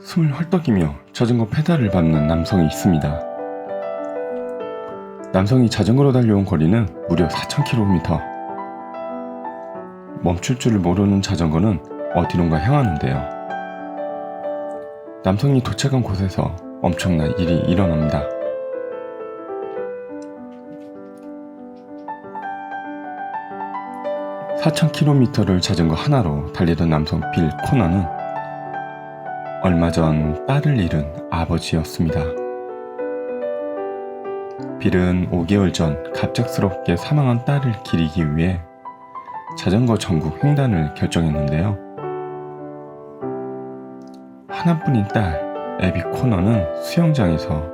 숨을 헐떡이며 자전거 페달을 밟는 남성이 있습니다. 남성이 자전거로 달려온 거리는 무려 4,000km. 멈출 줄을 모르는 자전거는 어디론가 향하는데요. 남성이 도착한 곳에서 엄청난 일이 일어납니다. (4,000km를) 자전거 하나로 달리던 남성 빌 코너는 얼마 전 딸을 잃은 아버지였습니다. 빌은 5개월 전 갑작스럽게 사망한 딸을 기리기 위해 자전거 전국 횡단을 결정했는데요. 하나뿐인 딸 에비 코너는 수영장에서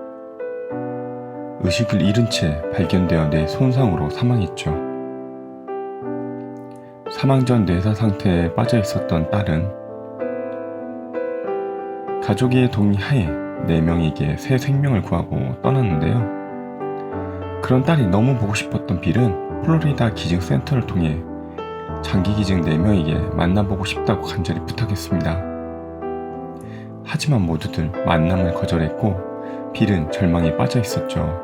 의식을 잃은 채 발견되어 뇌 손상으로 사망했죠. 사망 전 뇌사 상태에 빠져 있었던 딸은 가족의 동의하에 4명에게 새 생명을 구하고 떠났는데요. 그런 딸이 너무 보고 싶었던 빌은 플로리다 기증센터를 통해 장기 기증 4명에게 만나보고 싶다고 간절히 부탁했습니다. 하지만 모두들 만남을 거절했고 빌은 절망에 빠져 있었죠.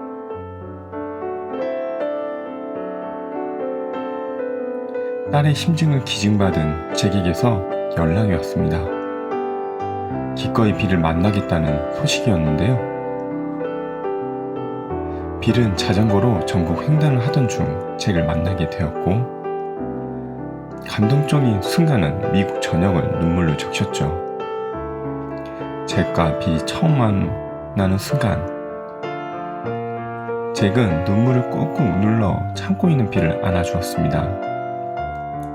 딸의 심증을 기증받은 잭에게서 연락이 왔습니다. 기꺼이 빌을 만나겠다는 소식이었는데요. 빌은 자전거로 전국 횡단을 하던 중 잭을 만나게 되었고 감동적인 순간은 미국 전역을 눈물로 적셨죠. 잭과 빌이 처음 만나는 순간 잭은 눈물을 꾹꾹 눌러 참고 있는 빌을 안아주었습니다.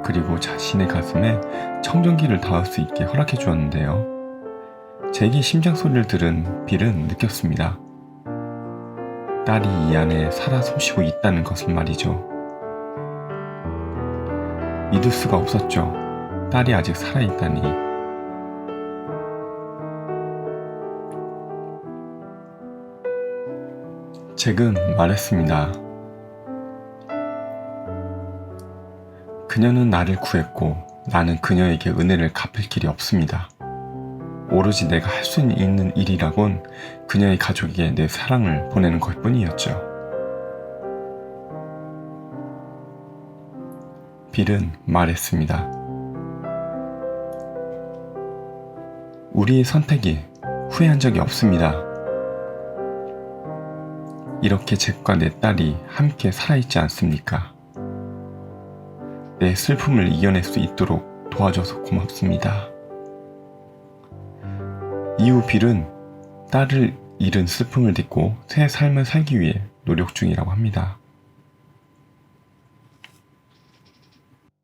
그리고 자신의 가슴에 청정기를 닿을 수 있게 허락해 주었는데요. 잭이 심장 소리를 들은 빌은 느꼈습니다. 딸이 이 안에 살아 숨쉬고 있다는 것을 말이죠. 믿을 수가 없었죠. 딸이 아직 살아있다니. 잭은 말했습니다. 그녀는 나를 구했고 나는 그녀에게 은혜를 갚을 길이 없습니다. 오로지 내가 할 수 있는 일이라곤 그녀의 가족에게 내 사랑을 보내는 것 뿐이었죠. 빌은 말했습니다. 우리의 선택이 후회한 적이 없습니다. 이렇게 잭과 내 딸이 함께 살아있지 않습니까? 내 슬픔을 이겨낼 수 있도록 도와줘서 고맙습니다. 이후 빌은 딸을 잃은 슬픔을 딛고 새 삶을 살기 위해 노력 중이라고 합니다.